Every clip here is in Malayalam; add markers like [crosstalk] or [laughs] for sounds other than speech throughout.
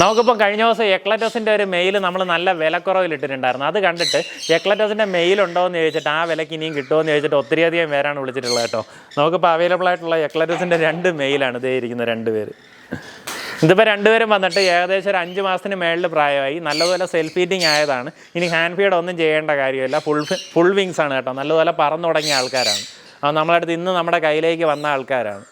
നമുക്കിപ്പോൾ കഴിഞ്ഞ ദിവസം എക്ലറ്റസിന്റെ ഒരു മെയിൽ നമ്മൾ നല്ല വിലക്കുറവിൽ ഇട്ടിട്ടുണ്ടായിരുന്നു അത് കണ്ടിട്ട് എക്ലറ്റസിന്റെ മെയിൽ ഉണ്ടോ എന്ന് ചോദിച്ചിട്ട് ആ വിലക്ക് ഇനിയും കിട്ടുമോ എന്ന് ചോദിച്ചിട്ട് ഒത്തിരിയധികം പേരാണ് വിളിച്ചിട്ടുള്ളത് കേട്ടോ. നമുക്കിപ്പോൾ അവൈലബിൾ ആയിട്ടുള്ള എക്ലറ്റസിന്റെ രണ്ട് മെയിലാണ് ഇതേ ഇരിക്കുന്ന രണ്ട് പേര്. ഇതിപ്പോൾ രണ്ടുപേരും വന്നിട്ട് ഏകദേശം ഒരു അഞ്ച് മാസത്തിന് മേളിൽ പ്രായമായി. നല്ലതുപോലെ സെൽഫ് ഹീറ്റിംഗ് ആയതാണ്. ഇനി ഹാൻഡ് ഫീഡ് ഒന്നും ചെയ്യേണ്ട കാര്യമില്ല. ഫുൾ ഫുൾ വിങ്സ് ആണ് കേട്ടോ. നല്ലതുപോലെ പറന്നു തുടങ്ങിയ ആൾക്കാരാണ്. അത് നമ്മളടുത്ത് ഇന്ന് നമ്മുടെ കയ്യിലേക്ക് വന്ന ആൾക്കാരാണ്.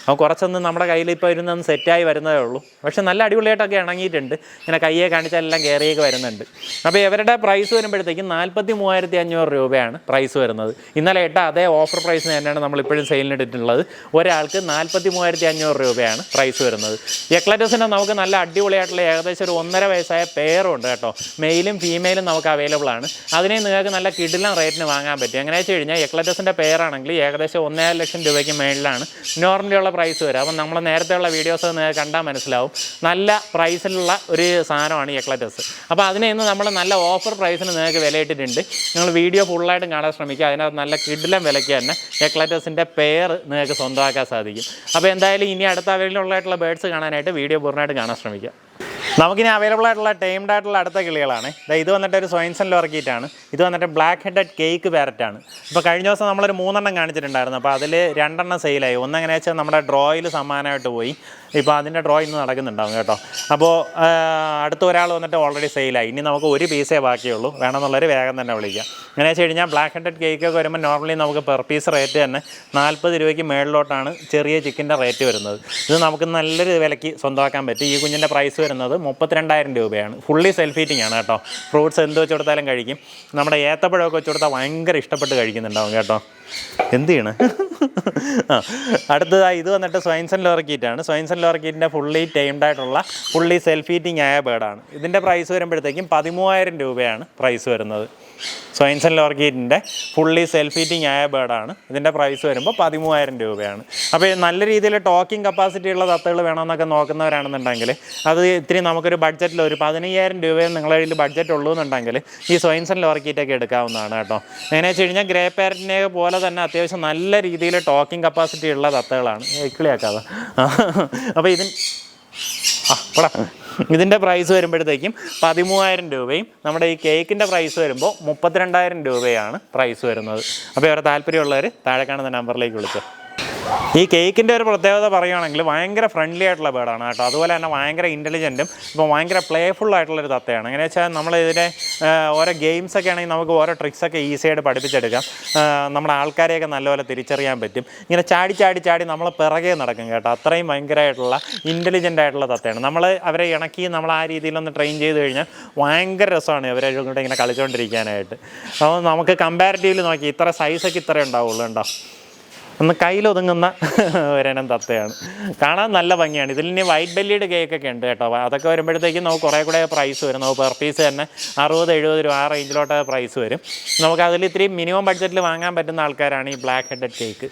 അപ്പോൾ കുറച്ചൊന്ന് നമ്മുടെ കയ്യിൽ ഇപ്പോൾ ഇരുന്നൊന്ന് സെറ്റായി വരുന്നതേ ഉള്ളൂ. പക്ഷേ നല്ല അടിപൊളിയായിട്ടൊക്കെ ഇണങ്ങിയിട്ടുണ്ട്. ഇങ്ങനെ കയ്യെ കാണിച്ചാൽ എല്ലാം കയറിയൊക്കെ വരുന്നുണ്ട്. അപ്പോൾ ഇവരുടെ പ്രൈസ് വരുമ്പോഴത്തേക്കും നാൽപ്പത്തി മൂവായിരത്തി അഞ്ഞൂറ് രൂപയാണ് പ്രൈസ് വരുന്നത്. ഇന്നലെ ഇട്ട അതേ ഓഫർ പ്രൈസ് തന്നെയാണ് നമ്മളിപ്പോഴും സെയിലിനിട്ടിട്ടുള്ളത് ഒരാൾക്ക് നാൽപ്പത്തി മൂവായിരത്തി അഞ്ഞൂറ് രൂപയാണ് പ്രൈസ് വരുന്നത്. എക്ലറ്റസിന് നമുക്ക് നല്ല അടിപൊളിയായിട്ടുള്ള ഏകദേശം ഒരു ഒന്നര വയസ്സായ പേറുണ്ട് കേട്ടോ. മെയിലും ഫീമെയിലും നമുക്ക് അവൈലബിൾ ആണ്. അതിനെ നിങ്ങൾക്ക് നല്ല കിടിലം റേറ്റിന് വാങ്ങാൻ പറ്റും. എങ്ങനെയാണെന്ന് വെച്ച് കഴിഞ്ഞാൽ എക്ലറ്റസിന്റെ പേരാണെങ്കിൽ ഏകദേശം ഒന്നര ലക്ഷം രൂപയ്ക്ക് മേളിലാണ്. നോർമലി ഉള്ള പ്രൈസ് വരും. അപ്പം നമ്മൾ നേരത്തെയുള്ള വീഡിയോസ് കണ്ടാൽ മനസ്സിലാവും. നല്ല പ്രൈസിലുള്ള ഒരു സാധനമാണ് എക്ലറ്റസ് അപ്പോൾ അതിനെ ഇന്ന് നമ്മൾ നല്ല ഓഫർ പ്രൈസിന് നിങ്ങൾക്ക് വിലയിട്ടിട്ടുണ്ട്. നിങ്ങൾ വീഡിയോ ഫുള്ളായിട്ടും കാണാൻ ശ്രമിക്കുക. അതിനകത്ത് നല്ല കിഡിലം വിലയ്ക്ക് തന്നെ എക്ലറ്റസിന്റെ പെയർ നിങ്ങൾക്ക് സ്വന്തമാക്കാൻ സാധിക്കും. അപ്പോൾ എന്തായാലും ഇനി അടുത്ത അവൈലബിളായിട്ടുള്ള ബേഡ്സ് കാണാനായിട്ട് വീഡിയോ പൂർണമായിട്ട് കാണാൻ ശ്രമിക്കുക. നമുക്കിനി അവൈലബിൾ ആയിട്ടുള്ള ടൈംഡ് ആയിട്ടുള്ള അടുത്ത കിളികളാണ്. ഇത് വന്നിട്ട് ഒരു സ്വൈൻസൺ ലോർക്കിയിട്ടാണ് ഇത് വന്നിട്ട് ബ്ലാക്ക് ഹെഡഡ് കേക്ക് പാരറ്റാണ് ഇപ്പോൾ കഴിഞ്ഞ ദിവസം നമ്മളൊരു മൂന്നെണ്ണം കാണിച്ചിട്ടുണ്ടായിരുന്നു. അപ്പോൾ അതിൽ രണ്ടെണ്ണം സെയിലായി ഒന്നെങ്ങനെ വെച്ചാൽ നമ്മുടെ ഡ്രോയിൽ സമ്മാനമായിട്ട് പോയി. ഇപ്പോൾ അതിന്റെ ഡ്രോ ഇന്ന് നടക്കുന്നുണ്ടാവും കേട്ടോ. അപ്പോൾ അടുത്ത ഒരാൾ വന്നിട്ട് ഓൾറെഡി സെയിലായി ഇനി നമുക്ക് ഒരു പീസേ ബാക്കിയുള്ളൂ. വേണമെന്നുള്ളൊരു വേഗം തന്നെ വിളിക്കാം. അങ്ങനെ വെച്ച് കഴിഞ്ഞാൽ ബ്ലാക്ക് ഹെഡഡ് കേക്കൊക്കെ വരുമ്പോൾ നോർമലി നമുക്ക് പെർ പീസ് റേറ്റ് തന്നെ നാൽപ്പത് രൂപയ്ക്ക് മേളിലോട്ടാണ് ചെറിയ ചിക്കന്റെ റേറ്റ് വരുന്നത്. ഇത് നമുക്ക് നല്ലൊരു വിലയ്ക്ക് സ്വന്തമാക്കാൻ പറ്റും. ഈ കുഞ്ഞിന്റെ പ്രൈസ് വരുന്നത് മുപ്പത്തിരണ്ടായിരം രൂപയാണ്. ഫുള്ളി സെൽഫ് ഹീറ്റിംഗ് ആണ് കേട്ടോ. ഫ്രൂട്ട്സ് എന്ത് വെച്ച് കൊടുത്താലും കഴിക്കും. നമ്മുടെ ഏത്തപ്പഴമൊക്കെ വെച്ച് കൊടുത്താൽ ഭയങ്കര ഇഷ്ടപ്പെട്ട് കഴിക്കുന്നുണ്ടാവും കേട്ടോ. എന്ത് ചെയ്യണം? ആ അടുത്തതായി ഇത് വന്നിട്ട് സ്വൈൻസൺ ലോർക്കീറ്റാണ് സ്വൈൻസൺ ലോർക്കീറ്റിന്റെ ഫുള്ളി ടൈംഡ് ആയിട്ടുള്ള ഫുള്ളി സെൽഫ് ഹീറ്റിംഗ് ആയ ബേഡാണ് ഇതിന്റെ പ്രൈസ് വരുമ്പോഴത്തേക്കും പതിമൂവായിരം രൂപയാണ് പ്രൈസ് വരുന്നത്. സ്വൈൻസൺ ലോർഗീറ്റിന്റെ ഫുള്ളി സെൽഫ് ഹീറ്റിംഗ് ആയ ബേർഡാണ്. ഇതിന്റെ പ്രൈസ് വരുമ്പോൾ പതിമൂവായിരം രൂപയാണ്. അപ്പോൾ നല്ല രീതിയിൽ ടോക്കിംഗ് കപ്പാസിറ്റി ഉള്ള തത്തകൾ വേണമെന്നൊക്കെ നോക്കുന്നവരാണെന്നുണ്ടെങ്കിൽ അത് ഇത്തിരി നമുക്കൊരു ബഡ്ജറ്റിൽ ഒരു പതിനയ്യായിരം രൂപയും നിങ്ങളുടെ കയ്യിൽ ബഡ്ജറ്റ് ഉള്ളൂ എന്നുണ്ടെങ്കിൽ ഈ സ്വൈൻസൺ ലോർക്കീറ്റൊക്കെ എടുക്കാവുന്നതാണ് കേട്ടോ. എങ്ങനെ വെച്ച് കഴിഞ്ഞാൽ ഗ്രേ പാരറ്റിനെ പോലെ തന്നെ അത്യാവശ്യം നല്ല രീതിയിൽ ടോക്കിംഗ് കപ്പാസിറ്റി ഉള്ള തത്തകളാണ്. കിളിയാക്കാതെ. അപ്പോൾ ഇതിന് ആ പോടാ. ഇതിന്റെ പ്രൈസ് വരുമ്പോഴത്തേക്കും പതിമൂവായിരം രൂപയും നമ്മുടെ ഈ കേക്കിന്റെ പ്രൈസ് വരുമ്പോൾ മുപ്പത്തിരണ്ടായിരം രൂപയാണ് പ്രൈസ് വരുന്നത്. അപ്പോൾ ഇവരെ താല്പര്യമുള്ളവർ താഴെ കാണുന്ന നമ്പറിലേക്ക് വിളിച്ചോ. ഈ കേക്കിന്റെ ഒരു പ്രത്യേകത പറയുകയാണെങ്കിൽ ഭയങ്കര ഫ്രണ്ട്ലി ആയിട്ടുള്ള ബേഡാണ് കേട്ടോ. അതുപോലെ തന്നെ ഭയങ്കര ഇന്റലിജന്റും ഇപ്പോൾ ഭയങ്കര പ്ലേഫുൾ ആയിട്ടുള്ളൊരു തത്തയാണ്. എങ്ങനെ വെച്ചാൽ നമ്മൾ ഇതിനെ ഓരോ ഗെയിംസ് ഒക്കെ ആണെങ്കിൽ നമുക്ക് ഓരോ ട്രിക്സൊക്കെ ഈസി ആയിട്ട് പഠിപ്പിച്ചെടുക്കാം. നമ്മുടെ ആൾക്കാരെയൊക്കെ നല്ലപോലെ തിരിച്ചറിയാൻ പറ്റും. ഇങ്ങനെ ചാടി ചാടി ചാടി നമ്മൾ പിറകെ നടക്കും കേട്ടോ. അത്രയും ഭയങ്കരമായിട്ടുള്ള ഇന്റലിജന്റ് ആയിട്ടുള്ള തത്തയാണ്. നമ്മൾ അവരെ ഇണക്കി നമ്മൾ ആ രീതിയിലൊന്ന് ട്രെയിൻ ചെയ്ത് കഴിഞ്ഞാൽ ഭയങ്കര രസമാണ് ഇവരെ കൂടെ ഇങ്ങനെ കളിച്ചുകൊണ്ടിരിക്കാനായിട്ട് അപ്പോൾ നമുക്ക് കമ്പാരിറ്റീവ്ലി നോക്കി ഇത്ര സൈസൊക്കെ ഇത്രയേ ഉണ്ടാവുള്ളൂ ഉണ്ടോ ഒന്ന് കയ്യിലൊതുങ്ങുന്ന ഒരെണ്ണം തത്തയാണ്. കാണാൻ നല്ല ഭംഗിയാണ്. ഇതിൽ ഇനി വൈറ്റ് ബെല്ലിയുടെ കേക്കൊക്കെ ഉണ്ട് കേട്ടോ. അതൊക്കെ വരുമ്പോഴത്തേക്കും നമുക്ക് കുറേ കൂടെ പ്രൈസ് വരും. നമുക്ക് പെർ പീസ് തന്നെ അറുപത് എഴുപത് രൂപ ആ റേഞ്ചിലോട്ട് പ്രൈസ് വരും. നമുക്ക് അതിൽ ഇത്രയും മിനിമം ബഡ്ജറ്റിൽ വാങ്ങാൻ പറ്റുന്ന ആൾക്കാരാണ് ഈ ബ്ലാക്ക് ഹെഡഡ് കേക്ക്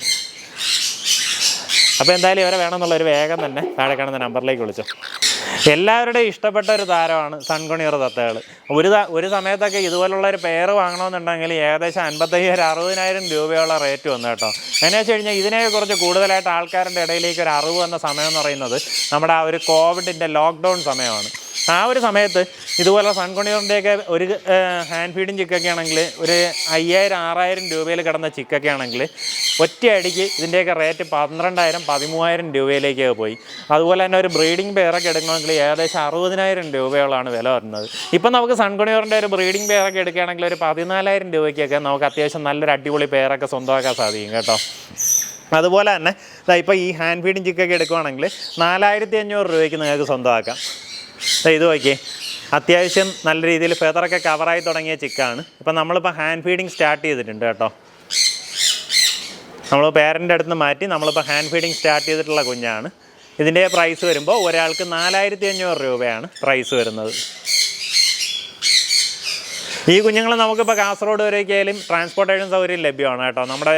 അപ്പോൾ എന്തായാലും ഇവരെ വേണമെന്നുള്ളൊരു വേഗം തന്നെ താഴെ കാണുന്ന നമ്പറിലേക്ക് വിളിച്ചോ. എല്ലാവരുടെയും ഇഷ്ടപ്പെട്ട ഒരു താരമാണ് സൺകുണിയർ തത്തകൾ ഒരു ഒരു സമയത്തൊക്കെ ഇതുപോലുള്ള ഒരു പേര് വാങ്ങണമെന്നുണ്ടെങ്കിൽ ഏകദേശം അൻപത്തയ്യായിരം അറുപതിനായിരം രൂപയുള്ള റേറ്റ് വന്നു കേട്ടോ. എന്നു വെച്ച് കഴിഞ്ഞാൽ ഇതിനെക്കുറിച്ച് കൂടുതലായിട്ട് ആൾക്കാരുടെ ഇടയിലേക്ക് ഒരു അറിവ് വന്ന സമയം എന്ന് പറയുന്നത് നമ്മുടെ ആ ഒരു കോവിഡിന്റെ ലോക്ക്ഡൗൺ സമയമാണ്. ആ ഒരു സമയത്ത് ഇതുപോലെ സൺകുണിയറിന്റെയൊക്കെ ഒരു ഹാൻഡ് ഫീഡിങ് ചിക്കൊക്കെ ആണെങ്കിൽ ഒരു അയ്യായിരം ആറായിരം രൂപയിൽ കിടന്ന ചിക്കൊക്കെ ആണെങ്കിൽ ഒറ്റയടിക്ക് ഇതിന്റെയൊക്കെ റേറ്റ് പന്ത്രണ്ടായിരം പതിമൂവായിരം രൂപയിലേക്ക് പോയി. അതുപോലെ തന്നെ ഒരു ബ്രീഡിംഗ് പെയറൊക്കെ എടുക്കണമെങ്കിൽ ഏകദേശം അറുപതിനായിരം രൂപയോളാണ് വില വരുന്നത്. ഇപ്പം നമുക്ക് സൺകുണിയറിന്റെ ഒരു ബ്രീഡിംഗ് പെയറൊക്കെ എടുക്കുകയാണെങ്കിൽ ഒരു പതിനാലായിരം രൂപയ്ക്കൊക്കെ നമുക്ക് അത്യാവശ്യം നല്ലൊരു അടിപൊളി പെയറൊക്കെ സ്വന്തമാക്കാൻ സാധിക്കും കേട്ടോ. അതുപോലെ തന്നെ ഇപ്പോൾ ഈ ഹാൻഡ് ഫീഡിങ് ചിക്കൊക്കെ എടുക്കുവാണെങ്കിൽ നാലായിരത്തി അഞ്ഞൂറ് രൂപയ്ക്ക് നിങ്ങൾക്ക് സ്വന്തമാക്കാം. ഇത് നോക്കിയേ. അത്യാവശ്യം നല്ല രീതിയിൽ ഫെതറൊക്കെ കവറായി തുടങ്ങിയ ചിക്കാണ് ഇപ്പം നമ്മളിപ്പോൾ ഹാൻഡ് ഫീഡിങ് സ്റ്റാർട്ട് ചെയ്തിട്ടുണ്ട് കേട്ടോ. നമ്മൾ പേരന്റെ അടുത്ത് മാറ്റി നമ്മളിപ്പോൾ ഹാൻഡ് ഫീഡിങ് സ്റ്റാർട്ട് ചെയ്തിട്ടുള്ള കുഞ്ഞാണ്. ഇതിന്റെ പ്രൈസ് വരുമ്പോൾ ഒരാൾക്ക് നാലായിരത്തി അഞ്ഞൂറ് രൂപയാണ് പ്രൈസ് വരുന്നത്. ഈ കുഞ്ഞുങ്ങൾ നമുക്കിപ്പോൾ കാസർഗോഡ് വരെയൊക്കെയായാലും ട്രാൻസ്പോർട്ടേഷൻ സൗകര്യം ലഭ്യമാണ് കേട്ടോ. നമ്മുടെ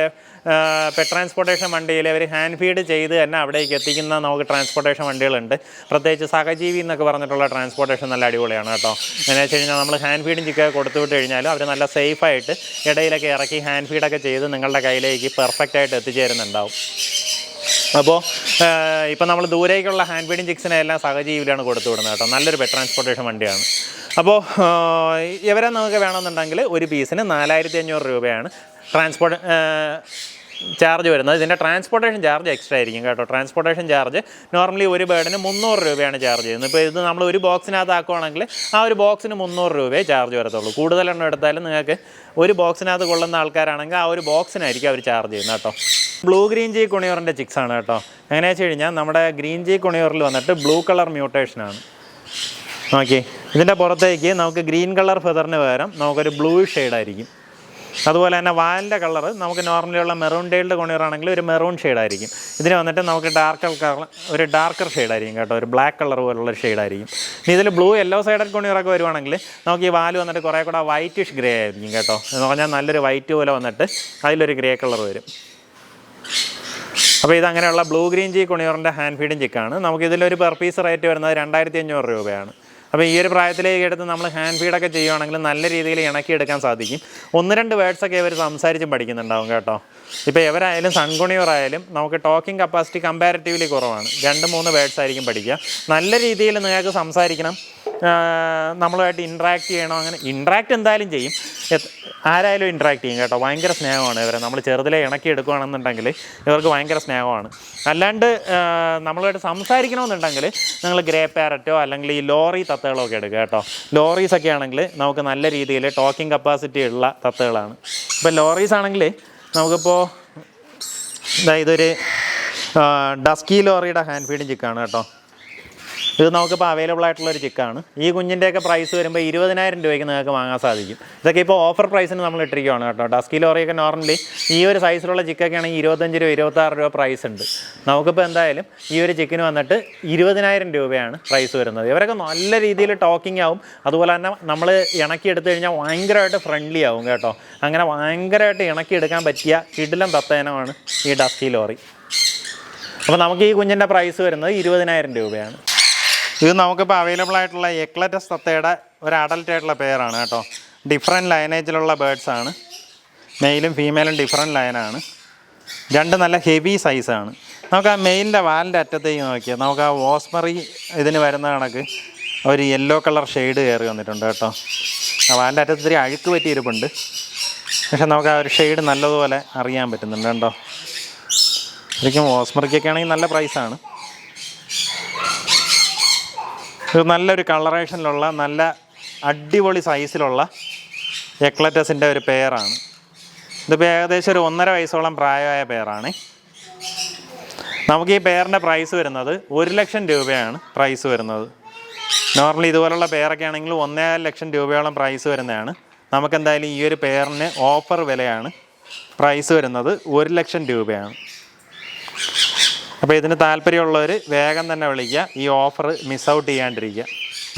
പെറ്റ് ട്രാൻസ്പോർട്ടേഷൻ വണ്ടിയിൽ അവർ ഹാൻഡ് ഫീഡ് ചെയ്ത് തന്നെ അവിടേക്ക് എത്തിക്കുന്ന നമുക്ക് ട്രാൻസ്പോർട്ടേഷൻ വണ്ടികളുണ്ട്. പ്രത്യേകിച്ച് സഹജീവി എന്നൊക്കെ പറഞ്ഞിട്ടുള്ള ട്രാൻസ്പോർട്ടേഷൻ നല്ല അടിപൊളിയാണ് കേട്ടോ. എന്നു വെച്ച് കഴിഞ്ഞാൽ നമ്മൾ ഹാൻഡ് ഫീഡും ചിക്കൊക്കെ കൊടുത്തു വിട്ട് കഴിഞ്ഞാലും അവർ നല്ല സേഫായിട്ട് ഇടയിലൊക്കെ ഇറക്കി ഹാൻഡ് ഫീഡൊക്കെ ചെയ്ത് നിങ്ങളുടെ കയ്യിലേക്ക് പെർഫെക്റ്റ് ആയിട്ട് എത്തിച്ചേരുന്നുണ്ടാവും. അപ്പോൾ ഇപ്പം നമ്മൾ ദൂരേക്കുള്ള ഹാൻഡ് ഫീഡിങ് ചിക്സിനെ എല്ലാം സഹജീവിലാണ് കൊടുത്തു വിടുന്നത് കേട്ടോ. നല്ലൊരു പെറ്റ് ട്രാൻസ്പോർട്ടേഷൻ വണ്ടിയാണ്. അപ്പോൾ ഇവരെ നമുക്ക് വേണമെന്നുണ്ടെങ്കിൽ ഒരു പീസിന് നാലായിരത്തി അഞ്ഞൂറ് രൂപയാണ് ട്രാൻസ്പോർട്ട് ചാർജ് വരുന്നത്. ഇതിന്റെ ട്രാൻസ്പോർട്ടേഷൻ ചാർജ് എക്സ്ട്രാ ആയിരിക്കും കേട്ടോ. ട്രാൻസ്പോർട്ടേഷൻ ചാർജ് നോർമലി ഒരു ബേഡിന് മുന്നൂറ് രൂപയാണ് ചാർജ് ചെയ്യുന്നത്. ഇപ്പോൾ ഇത് നമ്മൾ ഒരു ബോക്സിനകത്ത് ആക്കുവാണെങ്കിൽ ആ ഒരു ബോക്സിന് മുന്നൂറ് രൂപയെ ചാർജ് വരത്തുള്ളൂ. കൂടുതലെണ്ണം എടുത്താലും നിങ്ങൾക്ക് ഒരു ബോക്സിനകത്ത് കൊള്ളുന്ന ആൾക്കാരാണെങ്കിൽ ആ ഒരു ബോക്സിനായിരിക്കും അവർ ചാർജ് ചെയ്യുന്നത് കേട്ടോ. ബ്ലൂ ഗ്രീൻ ജി കുണിയോറിന്റെ ചിക്സ് ആണ് കേട്ടോ. എങ്ങനെയാ വെച്ച് കഴിഞ്ഞാൽ നമ്മുടെ ഗ്രീൻ ജി കുണിയോറിൽ വന്നിട്ട് ബ്ലൂ കളർ മ്യൂട്ടേഷനാണ് നോക്കി ഇതിന്റെ പുറത്തേക്ക് നമുക്ക് ഗ്രീൻ കളർ ഫെദറിന് പകരം നമുക്കൊരു ബ്ലൂ ഷെയ്ഡായിരിക്കും അതുപോലെ തന്നെ വാലിന്റെ കളർ നമുക്ക് നോർമലിയുള്ള മെറൂൺ ടൈൽഡ് കൊണിയറാണെങ്കിൽ ഒരു മെറൂൺ ഷെയ്ഡായിരിക്കും. ഇതിന് വന്നിട്ട് നമുക്ക് ഡാർക്കർ കളർ ഒരു ഡാർക്കർ ഷെയ്ഡായിരിക്കും കേട്ടോ. ഒരു ബ്ലാക്ക് കളർ പോലുള്ള ഷെയ്ഡായിരിക്കും. ഇതിൽ ബ്ലൂ യെല്ലോ സൈഡഡ് കൊണിയറൊക്കെ വരുവാണെങ്കിൽ നമുക്ക് ഈ വാൽ വന്നിട്ട് കുറേ കൂടെ വൈറ്റിഷ് ഗ്രേ ആയിരിക്കും കേട്ടോ. എന്ന് പറഞ്ഞാൽ നല്ലൊരു വൈറ്റ് പോലെ വന്നിട്ട് അതിലൊരു ഗ്രേ കളർ വരും. അപ്പോൾ ഇതങ്ങനെയുള്ള ബ്ലൂ ഗ്രീൻ ജി കുണിയോറിന്റെ ഹാൻഡ് ഫീഡിങ് ചിക്കാണ്. നമുക്കിതിലൊരു പെർ പീസ് റേറ്റ് വരുന്നത് രണ്ടായിരത്തി അഞ്ഞൂറ് രൂപയാണ്. അപ്പോൾ ഈ ഒരു പ്രായത്തിലേക്ക് എടുത്ത് നമ്മൾ ഹാൻഡ് ഫീഡൊക്കെ ചെയ്യുവാണെങ്കിൽ നല്ല രീതിയിൽ ഇണക്കിയെടുക്കാൻ സാധിക്കും. ഒന്ന് രണ്ട് വേർഡ്സൊക്കെ ഇവർ സംസാരിച്ചും പഠിക്കുന്നുണ്ടാവും കേട്ടോ. ഇപ്പോൾ എവരായാലും സൺകുണിയറായാലും നമുക്ക് ടോക്കിംഗ് കപ്പാസിറ്റി കമ്പാരിറ്റീവ്ലി കുറവാണ്. രണ്ട് മൂന്ന് വേർഡ്സ് ആയിരിക്കും പഠിക്കുക. നല്ല രീതിയിൽ നിങ്ങൾക്ക് സംസാരിക്കണം. നമ്മളുമായിട്ട് ഇൻട്രാക്ട് ചെയ്യണം. അങ്ങനെ ഇൻട്രാക്ട് എന്തായാലും ചെയ്യും. ആരായാലും ഇൻട്രാക്ട് ചെയ്യും കേട്ടോ. ഭയങ്കര സ്നേഹമാണ് ഇവരെ. നമ്മൾ ചെറുതിലെ ഇണക്കി എടുക്കുകയാണെന്നുണ്ടെങ്കിൽ ഇവർക്ക് ഭയങ്കര സ്നേഹമാണ്. അല്ലാണ്ട് നമ്മളുമായിട്ട് സംസാരിക്കണമെന്നുണ്ടെങ്കിൽ നിങ്ങൾ ഗ്രേ പാരറ്റോ അല്ലെങ്കിൽ ഈ ലോറി തത്തകളോ ഒക്കെ എടുക്കുക കേട്ടോ. ലോറീസ് ഒക്കെ ആണെങ്കിൽ നമുക്ക് നല്ല രീതിയിൽ ടോക്കിംഗ് കപ്പാസിറ്റി ഉള്ള തത്തകളാണ്. ഇപ്പോൾ ലോറീസ് ആണെങ്കിൽ നമുക്കിപ്പോൾ ഇതാ ഇതൊരു ഡസ്കി ലോറിയുടെ ഹാൻഡ് ഫീഡിങ് ചിക്കാണ് കേട്ടോ. ഇത് നമുക്കിപ്പോൾ അവൈലബിൾ ആയിട്ടുള്ള ഒരു ചിക്കാണ് ഈ കുഞ്ഞിന്റെയൊക്കെ പ്രൈസ് വരുമ്പോൾ ഇരുപതിനായിരം രൂപയ്ക്ക് നിങ്ങൾക്ക് വാങ്ങാൻ സാധിക്കും. ഇതൊക്കെ ഇപ്പോൾ ഓഫർ പ്രൈസിന് നമ്മൾ ഇട്ടിരിക്കുകയാണ് കേട്ടോ. ഡസ്കി ലോറിയൊക്കെ നോർമലി ഈ ഒരു സൈസിലുള്ള ചിക്കൊക്കെ ആണെങ്കിൽ ഇരുപത്തഞ്ച് രൂപ ഇരുപത്താറ് രൂപ പ്രൈസ് ഉണ്ട്. നമുക്കിപ്പോൾ എന്തായാലും ഈ ഒരു ചിക്കന് വന്നിട്ട് ഇരുപതിനായിരം രൂപയാണ് പ്രൈസ് വരുന്നത്. ഇവരൊക്കെ നല്ല രീതിയിൽ ടോക്കിംഗ് ആവും. അതുപോലെ തന്നെ നമ്മൾ ഇണക്കി എടുത്തു കഴിഞ്ഞാൽ ഭയങ്കരമായിട്ട് ഫ്രണ്ട്ലി ആവും കേട്ടോ. അങ്ങനെ ഭയങ്കരമായിട്ട് ഇണക്കി എടുക്കാൻ പറ്റിയ കിടിലം തത്തേനമാണ് ഈ ഡസ്കി ലോറി അപ്പോൾ നമുക്ക് ഈ കുഞ്ഞിന്റെ പ്രൈസ് വരുന്നത് ഇരുപതിനായിരം രൂപയാണ്. ഇത് നമുക്കിപ്പോൾ അവൈലബിൾ ആയിട്ടുള്ള എക്ലറ്റസ് തത്തയുടെ ഒരു അഡൽട്ട് ആയിട്ടുള്ള പേരാണ് കേട്ടോ. ഡിഫറെന്റ് ലൈനേജിലുള്ള ബേർഡ്സ് ആണ്. മെയിലും ഫീമെയിലും ഡിഫറെന്റ് ലൈനാണ് രണ്ട് നല്ല ഹെവി സൈസാണ് നമുക്ക് ആ മെയിലിന്റെ വാലിന്റെ അറ്റത്തേക്ക് നോക്കിയാൽ നമുക്ക് ആ ഓസ്മറി ഇതിന് വരുന്ന കണക്ക് ഒരു യെല്ലോ കളർ ഷെയ്ഡ് കയറി വന്നിട്ടുണ്ട് കേട്ടോ. ആ വാലിന്റെ അറ്റത്ത് ഇത്തിരി അഴുക്ക് പറ്റിയിരിപ്പുണ്ട് പക്ഷെ നമുക്ക് ആ ഒരു ഷെയ്ഡ് നല്ലതുപോലെ അറിയാൻ പറ്റുന്നുണ്ട് കേട്ടോ. ശരിക്കും ഓസ്മറിക്കൊക്കെ ആണെങ്കിൽ നല്ല പ്രൈസാണ് ഇത് നല്ലൊരു കളറേഷനിലുള്ള നല്ല അടിപൊളി സൈസിലുള്ള എക്ലറ്റസിന്റെ ഒരു പെയറാണ് ഇതിപ്പോൾ ഏകദേശം ഒരു ഒന്നര വയസ്സോളം പ്രായമായ പെയറാണ് നമുക്ക് ഈ പെയറിന്റെ പ്രൈസ് വരുന്നത് ഒരു ലക്ഷം രൂപയാണ് പ്രൈസ് വരുന്നത്. നോർമലി ഇതുപോലുള്ള പെയറൊക്കെ ആണെങ്കിൽ ഒന്നേകാൽ ലക്ഷം രൂപയോളം പ്രൈസ് വരുന്നതാണ്. നമുക്കെന്തായാലും ഈ ഒരു പെയറിന് ഓഫർ വിലയാണ് പ്രൈസ് വരുന്നത് ഒരു ലക്ഷം രൂപയാണ്. അപ്പോൾ ഇതിന് താല്പര്യമുള്ളവർ വേഗം തന്നെ വിളിക്കുക. ഈ ഓഫർ മിസ് ഔട്ട് ചെയ്യാണ്ടിരിക്കുക.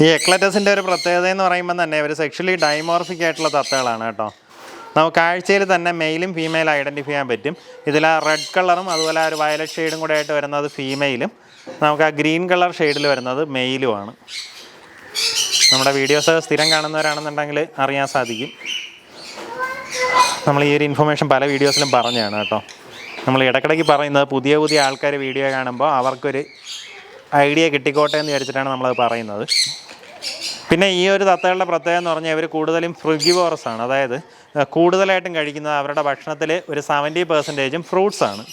ഈ എക്ലറ്റസിന്റെ ഒരു പ്രത്യേകത എന്ന് പറയുമ്പോൾ തന്നെ ഇവർ സെക്ഷലി ഡൈമോർഫിക് ആയിട്ടുള്ള തത്തകളാണ് കേട്ടോ. നമുക്ക് ആഴ്ചയിൽ തന്നെ മെയിലും ഫീമെയിലും ഐഡന്റിഫൈ ചെയ്യാൻ പറ്റും. ഇതിൽ ആ റെഡ് കളറും അതുപോലെ ആ ഒരു വയലറ്റ് ഷെയ്ഡും കൂടെ ആയിട്ട് വരുന്നത് ഫീമെയിലും നമുക്ക് ആ ഗ്രീൻ കളർ ഷെയ്ഡിൽ വരുന്നത് മെയിലുമാണ് നമ്മുടെ വീഡിയോസ് സ്ഥിരം കാണുന്നവരാണെന്നുണ്ടെങ്കിൽ അറിയാൻ സാധിക്കും. നമ്മൾ ഈ ഒരു ഇൻഫർമേഷൻ പല വീഡിയോസിലും പറഞ്ഞതാണ് കേട്ടോ. നമ്മൾ ഇടയ്ക്കിടയ്ക്ക് പറയുന്നത് പുതിയ പുതിയ ആൾക്കാർ വീഡിയോ കാണുമ്പോൾ അവർക്കൊരു ഐഡിയ കിട്ടിക്കോട്ടെ എന്ന് വിചാരിച്ചിട്ടാണ് നമ്മളത് പറയുന്നത്. പിന്നെ ഈ ഒരു തത്തകളുടെ പ്രത്യേകത എന്ന് പറഞ്ഞാൽ ഇവർ കൂടുതലും ഫ്രിഗിവോറസ് ആണ്. അതായത് കൂടുതലായിട്ടും കഴിക്കുന്നത് അവരുടെ ഭക്ഷണത്തിൽ ഒരു സെവന്റി പെർസെന്റേജും ഫ്രൂട്ട്സാണ്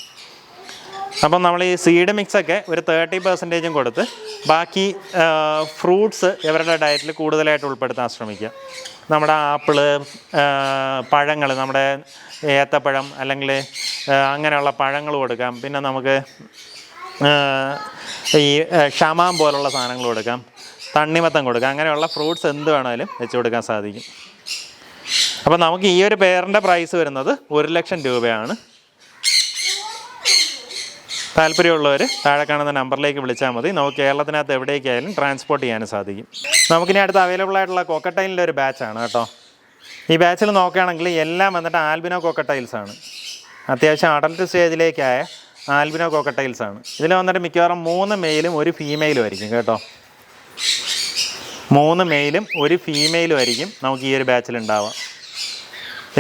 അപ്പം നമ്മൾ ഈ സീഡ് മിക്സൊക്കെ ഒരു തേർട്ടി പെർസെന്റേജും കൊടുത്ത് ബാക്കി ഫ്രൂട്ട്സ് ഇവരുടെ ഡയറ്റിൽ കൂടുതലായിട്ട് ഉൾപ്പെടുത്താൻ ശ്രമിക്കുക. നമ്മുടെ ആപ്പിൾ പഴങ്ങൾ നമ്മുടെ ഏത്തപ്പഴം അല്ലെങ്കിൽ അങ്ങനെയുള്ള പഴങ്ങൾ കൊടുക്കാം. പിന്നെ നമുക്ക് ഈ ഷമാം പോലുള്ള സാധനങ്ങൾ കൊടുക്കാം. തണ്ണിമത്തം കൊടുക്കാം. അങ്ങനെയുള്ള ഫ്രൂട്ട്സ് എന്ത് വേണമെങ്കിലും വെച്ച് കൊടുക്കാൻ സാധിക്കും. അപ്പോൾ നമുക്ക് ഈ ഒരു പേരിന്റെ പ്രൈസ് വരുന്നത് ഒരു ലക്ഷം രൂപയാണ്. താല്പര്യമുള്ളവർ താഴെ കാണുന്ന നമ്പറിലേക്ക് വിളിച്ചാൽ മതി. നമുക്ക് കേരളത്തിനകത്ത് എവിടേക്കായാലും ട്രാൻസ്പോർട്ട് ചെയ്യാനും സാധിക്കും. നമുക്കിനി അടുത്ത് അവൈലബിൾ ആയിട്ടുള്ള കൊക്കട്ടൈലിന്റെ ഒരു ബാച്ചാണ് കേട്ടോ. ഈ ബാച്ചിൽ നോക്കുകയാണെങ്കിൽ എല്ലാം വന്നിട്ട് ആൽബിനോ കൊക്കട്ടൈൽസ് ആണ്. അത്യാവശ്യം അഡൽട്ട് സ്റ്റേജിലേക്കായ ആൽബിനോ കോക്കട്ടൈൽസ് ആണ്. ഇതിൽ വന്നിട്ട് മിക്കവാറും മൂന്ന് മെയിലും ഒരു ഫീമെയിലും ആയിരിക്കും കേട്ടോ. മൂന്ന് മെയിലും ഒരു ഫീമെയിലും ആയിരിക്കും നമുക്ക് ഈ ഒരു ബാച്ചിൽ ഉണ്ടാവുക.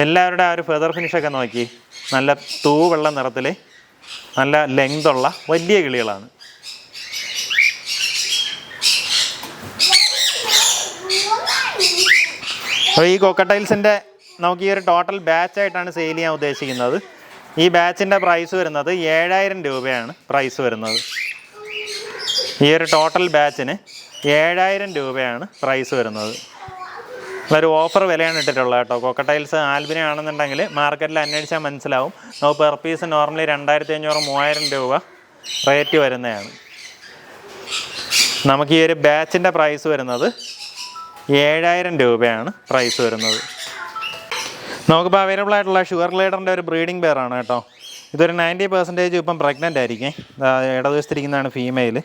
എല്ലാവരുടെ ആ ഒരു ഫെദർ ഫിനിഷൊക്കെ നോക്കി. നല്ല തൂവെള്ള നിറത്തിൽ നല്ല ലെങ്തുള്ള വലിയ കിളികളാണ്. അപ്പോൾ ഈ കോക്കട്ടൈൽസിന്റെ നമുക്ക് ഈ ഒരു ടോട്ടൽ ബാച്ചായിട്ടാണ് സെയിൽ ചെയ്യാൻ ഉദ്ദേശിക്കുന്നത്. ഈ ബാച്ചിന്റെ പ്രൈസ് വരുന്നത് ഏഴായിരം രൂപയാണ് പ്രൈസ് വരുന്നത്. ഈ ഒരു ടോട്ടൽ ബാച്ചിന് ഏഴായിരം രൂപയാണ് പ്രൈസ് വരുന്നത്. ഒരു ഓഫർ വിലയാണ് ഇട്ടിട്ടുള്ളത് കേട്ടോ. കോക്കട്ടൈൽസ് ആൽബിനെ ആണെന്നുണ്ടെങ്കിൽ മാർക്കറ്റിൽ അന്വേഷിച്ചാൽ മനസ്സിലാവും. നമുക്ക് പെർ പീസ് നോർമലി രണ്ടായിരത്തി അഞ്ഞൂറ് മൂവായിരം രൂപ റേറ്റ് വരുന്നതാണ്. നമുക്ക് ഈ ഒരു ബാച്ചിന്റെ പ്രൈസ് വരുന്നത് ഏഴായിരം രൂപയാണ് പ്രൈസ് വരുന്നത്. നമുക്കിപ്പോൾ അവൈലബിൾ ആയിട്ടുള്ള ഷുഗർ ഗ്ലൈഡറിന്റെ ഒരു ബ്രീഡിംഗ് പെയറാണ് കേട്ടോ. ഇതൊരു നയന്റി പെർസെന്റേജ് ഇപ്പം പ്രഗ്നന്റ് ആയിരിക്കും. ഇടതുവശത്തിരിക്കുന്നതാണ് ഫീമെയിൽ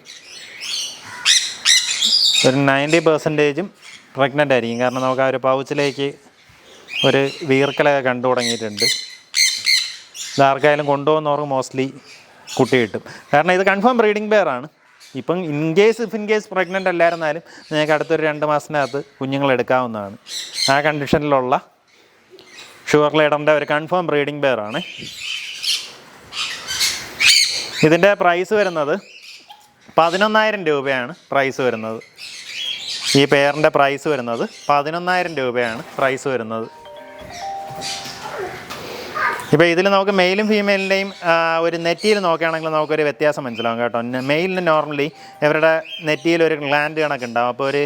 ഒരു നയന്റി പെർസെന്റേജും പ്രഗ്നന്റ് ആയിരിക്കും. കാരണം നമുക്ക് ആ ഒരു പൗച്ചിലേക്ക് ഒരു വീർക്കലൊക്കെ കണ്ടു തുടങ്ങിയിട്ടുണ്ട്. ഇതാർക്കായാലും കൊണ്ടുപോകുന്നവർക്ക് മോസ്റ്റ്ലി കുട്ടി കിട്ടും. കാരണം ഇത് കൺഫേം ബ്രീഡിംഗ് പെയറാണ് ഇപ്പം in case if in case pregnant അല്ലായിരുന്നാലും നിങ്ങൾക്ക് അടുത്തൊരു രണ്ട് മാസത്തിനകത്ത് കുഞ്ഞുങ്ങൾ എടുക്കാവുന്നതാണ്. ആ കണ്ടീഷനിലുള്ള ഷുഗർ ലീഡറിന്റെ ഒരു കൺഫേം ബ്രീഡിംഗ് പെയറാണ് ഇതിന്റെ പ്രൈസ് വരുന്നത് പതിനൊന്നായിരം രൂപയാണ് പ്രൈസ് വരുന്നത്. ഈ പെയറിന്റെ പ്രൈസ് വരുന്നത് പതിനൊന്നായിരം രൂപയാണ് പ്രൈസ് വരുന്നത്. ഇപ്പോൾ ഇതിൽ നമുക്ക് മെയിലും ഫീമെയിലിന്റെയും ഒരു നെറ്റിയിൽ നോക്കുകയാണെങ്കിൽ നമുക്കൊരു വ്യത്യാസം മനസ്സിലാവും കേട്ടോ. മെയിലിന് നോർമലി ഇവരുടെ നെറ്റിയിൽ ഒരു ഗ്ലാൻഡ് കണക്ക് ഉണ്ടാവും. അപ്പോൾ ഒരു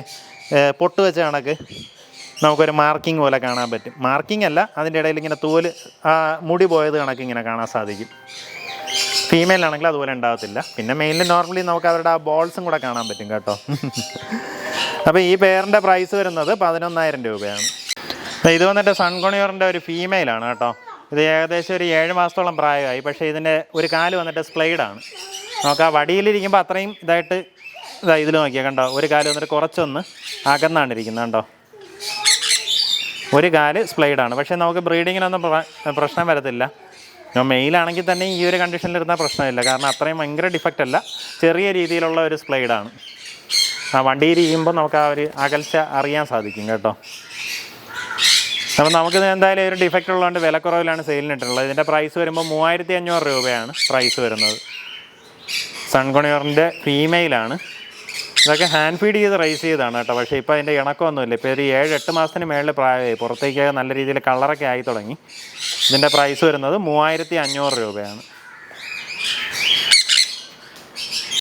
പൊട്ട് വെച്ച കണക്ക് നമുക്കൊരു മാർക്കിംഗ് പോലെ കാണാൻ പറ്റും. മാർക്കിംഗ് അല്ല അതിന്റെ ഇടയിൽ ഇങ്ങനെ തൂൽ മുടി പോയത് കണക്ക് ഇങ്ങനെ കാണാൻ സാധിക്കും. ഫീമെയിലാണെങ്കിൽ അതുപോലെ ഉണ്ടാകത്തില്ല. പിന്നെ മെയിലിന് നോർമലി നമുക്ക് അവരുടെ ആ ബോൾസും കൂടെ കാണാൻ പറ്റും കേട്ടോ. [laughs] അപ്പോൾ ഈ പേരിന്റെ പ്രൈസ് വരുന്നത് പതിനൊന്നായിരം രൂപയാണ്. ഇത് വന്നിട്ട് സൺകൊണിയോറിന്റെ ഒരു ഫീമെയിലാണ് കേട്ടോ. ഇത് ഏകദേശം ഒരു ഏഴ് മാസത്തോളം പ്രായമായി. പക്ഷേ ഇതിന്റെ ഒരു കാൽ വന്നിട്ട് സ്പ്ലൈഡാണ് നമുക്ക് ആ വടിയിലിരിക്കുമ്പോൾ അത്രയും ഇതായിട്ട് ഇതാ ഇതിൽ നോക്കിയാൽ കണ്ടോ? ഒരു കാൽ വന്നിട്ട് കുറച്ചൊന്ന് അകന്നാണ് ഇരിക്കുന്നത് കണ്ടോ? ഒരു കാൽ സ്പ്ലൈഡാണ് പക്ഷേ നമുക്ക് ബ്രീഡിങ്ങിനൊന്നും പ്ര- പ്രശ്നം വരത്തില്ല. മെയിലാണെങ്കിൽ തന്നെ ഈ ഒരു കണ്ടീഷനിലിരുന്നാൽ പ്രശ്നമില്ല. കാരണം അത്രയും ഭയങ്കര ഡിഫക്റ്റ് അല്ല. ചെറിയ രീതിയിലുള്ള ഒരു സ്പ്ലൈഡാണ് ആ വണ്ടിയിൽ ഇരിക്കുമ്പോൾ നമുക്ക് ആ ഒരു അകൽച്ച അറിയാൻ സാധിക്കും കേട്ടോ. അപ്പം നമുക്ക് എന്തായാലും ഒരു ഡിഫക്റ്റ് ഉള്ളതുകൊണ്ട് വിലക്കുറവിലാണ് സെയിലിനിട്ടുള്ളത് ഇതിന്റെ പ്രൈസ് വരുമ്പോൾ മൂവായിരത്തി അഞ്ഞൂറ് രൂപയാണ് പ്രൈസ് വരുന്നത്. സൺകൊണിയറിന്റെ ഫീമെയിലാണ് ഇതൊക്കെ ഹാൻഡ് ഫീഡ് ചെയ്ത് റൈസ് ചെയ്താണ് കേട്ടോ. പക്ഷേ ഇപ്പോൾ അതിന്റെ ഇണക്കമൊന്നുമില്ല. ഇപ്പോൾ ഒരു ഏഴ് എട്ട് മാസത്തിന് മേളിൽ പ്രായമായി. പുറത്തേക്ക് നല്ല രീതിയിൽ കളറൊക്കെ ആയി തുടങ്ങി. ഇതിന്റെ പ്രൈസ് വരുന്നത് മൂവായിരത്തി അഞ്ഞൂറ് രൂപയാണ്.